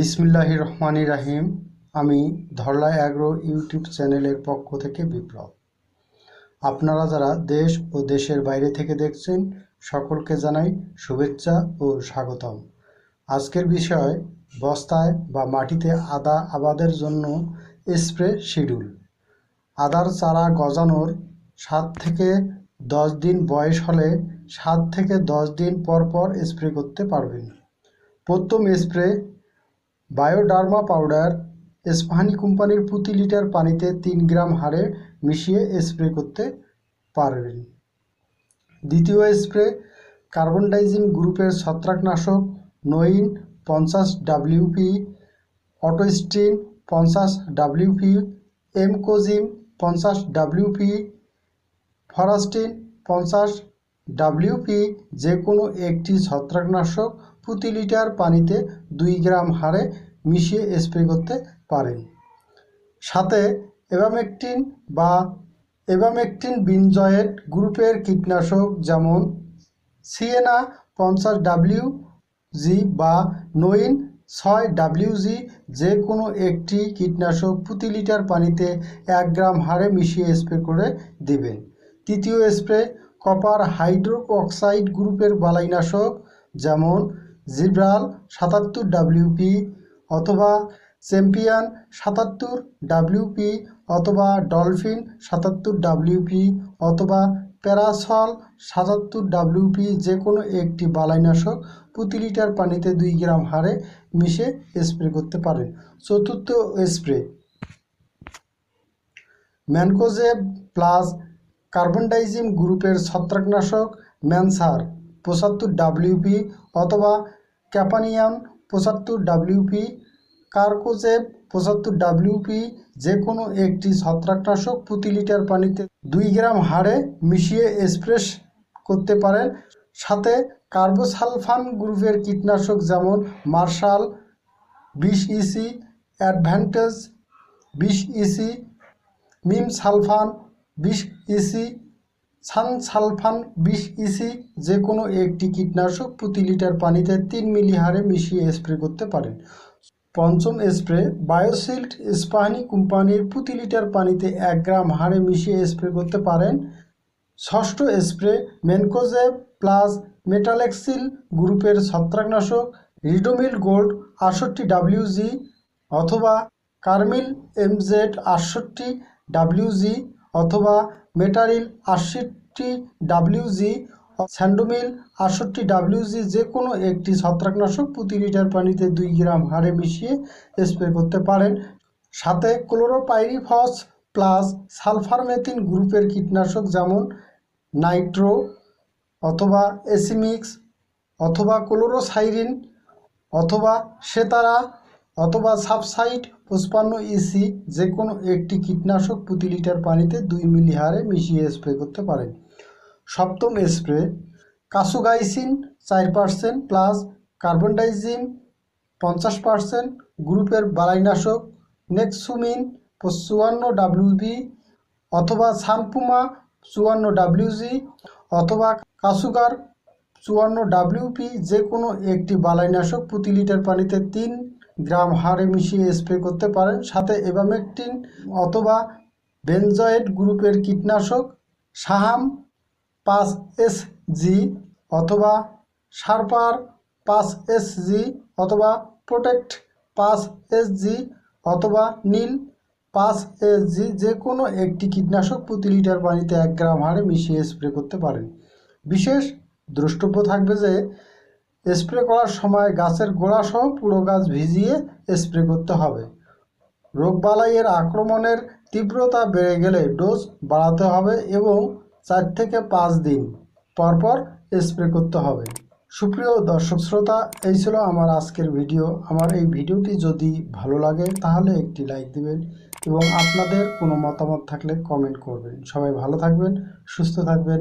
বিসমিল্লাহির রহমান রাহিম। আমি Dharla agro YouTube চ্যানেলের পক্ষ থেকে বিপ্লব। আপনারা যারা দেশ ও দেশের বাইরে থেকে দেখছেন, সকলকে জানাই শুভেচ্ছা ও স্বাগতম। আজকের বিষয়, বস্তায় বা মাটিতে আদা আবাদের জন্য স্প্রে শিডিউল। আদার চারা গজানোর সাত থেকে দশ দিন বয়স হলে সাত থেকে দশ দিন পর পর স্প্রে করতে পারবেন। প্রথম স্প্রে বায়োডার্মা পাউডার এসপাহানি কোম্পানির প্রতি লিটার পানিতে তিন গ্রাম হারে মিশিয়ে স্প্রে করতে পারবেন। দ্বিতীয় স্প্রে কার্বন ডাইজিন গ্রুপের ছত্রাকনাশক নইন পঞ্চাশ ডাব্লিউপি অটোস্টিন পঞ্চাশ ডাব্লিউপি এমকোজিম পঞ্চাশ ডাব্লিউপি ফরাস্টিন পঞ্চাশ ডাব্লিউপি যে কোনো একটি ছত্রাকনাশক প্রতি লিটার পানিতে দুই গ্রাম হারে মিশিয়ে স্প্রে করতে পারেন। সাথে এভামেকটিন বা এভামেকটিন বিনজয়েট গ্রুপের কীটনাশক যেমন সিএনা পঞ্চাশ ডাব্লিউ জি বা নইন ছয় ডাব্লিউজি যে কোনো একটি কীটনাশক প্রতি লিটার পানিতে এক গ্রাম হারে মিশিয়ে স্প্রে করে দিবেন। তৃতীয় স্প্রে কপার হাইড্রো অক্সাইড গ্রুপের বালাইনাশক যেমন জিব্রাল সাতাত্তর ডাব্লিউপি অথবা চ্যাম্পিয়ন সাতাত্তর ডাব্লিউপি অথবা ডলফিন সাতাত্তর ডাব্লিউপি অথবা প্যারাসল সাতাত্তর ডাব্লিউপি যে কোনো একটি বালাইনাশক প্রতি লিটার পানিতে দুই গ্রাম হারে মিশে স্প্রে করতে পারেন। চতুর্থ স্প্রে। ম্যানকোজেব প্লাস কার্বনডাইজিম গ্রুপের ছত্রাকনাশক ম্যানসার পঁচাত্তর ডাব্লিউপি অথবা ক্যাপানিয়াম পঁচাত্তর ডাব্লিউপি কার্কোজেব, পঁচাত্তর ডাব্লিউপি যে কোনো একটি ছত্রাকনাশক প্রতি লিটার পানিতে দুই গ্রাম হারে মিশিয়ে স্প্রে করতে পারেন। সাথে কার্বোসালফান গ্রুপের কীটনাশক যেমন মার্শাল, বিশ ইসি অ্যাডভান্টেজ, বিশ ইসি মিম সালফান, বিশ ইসি সানসালফান বিশ ইসি যে কোনো একটি কীটনাশক প্রতি লিটার পানিতে তিন মিলি হারে মিশিয়ে স্প্রে করতে পারেন। পঞ্চম স্প্রে বায়োসিল্ট ইস্পাহানি কোম্পানির প্রতি লিটার পানিতে এক গ্রাম হারে মিশিয়ে স্প্রে করতে পারেন। ষষ্ঠ স্প্রে মেনকোজেব প্লাস মেটালেক্সিল গ্রুপের ছত্রাকনাশক রিডোমিল গোল্ড আটষট্টি ডাব্লিউজি অথবা কার্মিল এমজেড আটষট্টি ডাব্লিউজি অথবা মেটারিল আটষট্টি ডাব্লিউজি, স্যান্ডোমিল আটষট্টি ডাব্লিউজি যে কোনো একটি ছত্রাকনাশক প্রতি লিটার পানিতে দুই গ্রাম হারে মিশিয়ে স্প্রে করতে পারেন। সাথে ক্লোরোপাইরিফস প্লাস সালফারমেথিন গ্রুপের কীটনাশক যেমন নাইট্রো অথবা এসিমিক্স অথবা ক্লোরোসাইরিন অথবা সেতারা অথবা সাবসাইট পঁচপান্ন ইসি যে কোনো একটি কীটনাশক প্রতি লিটার পানিতে দুই মিলি হারে মিশিয়ে স্প্রে করতে পারেন। সপ্তম স্প্রে, কাসুগাইসিন চার পার্সেন্ট প্লাস কার্বনডাইজিম পঞ্চাশ পার্সেন্ট গ্রুপের বালাইনাশক নেক্সুমিন চুয়ান্ন ডাব্লিউবি অথবা সানপুমা চুয়ান্ন ডাব্লিউজি অথবা কাসুগার চুয়ান্ন ডাব্লিউপি যে কোনো একটি বালাইনাশক প্রতি লিটার পানিতে তিন গ্রাম হারে মিশিয়ে স্প্রে করতে পারেন। সাথে এভামেকটিন অথবা বেনজয়েড গ্রুপের কীটনাশক সাহাম পাঁচ এস জি অথবা সারপার পাঁচ এস জি অথবা প্রোটেক্ট পাঁচ এস জি অথবা নীল পাঁচ এস জি যে কোনো একটি কীটনাশক প্রতি লিটার পানিতে এক গ্রাম হারে মিশিয়ে স্প্রে করতে পারেন। বিশেষ দ্রষ্টব্য থাকবে যে স্প্রে করার সময় গাছের গোড়াসহ পুরো গাছ ভিজিয়ে স্প্রে করতে হবে। রোগবালাইয়ের আক্রমণের তীব্রতা বেড়ে গেলে ডোজ বাড়াতে হবে এবং চার থেকে পাঁচ দিন পরপর স্প্রে করতে হবে। সুপ্রিয় দর্শক শ্রোতা, এই ছিল আমার আজকের ভিডিও। আমার এই ভিডিওটি যদি ভালো লাগে তাহলে একটি লাইক দিবেন এবং আপনাদের কোনো মতামত থাকলে কমেন্ট করবেন। সবাই ভালো থাকবেন, সুস্থ থাকবেন।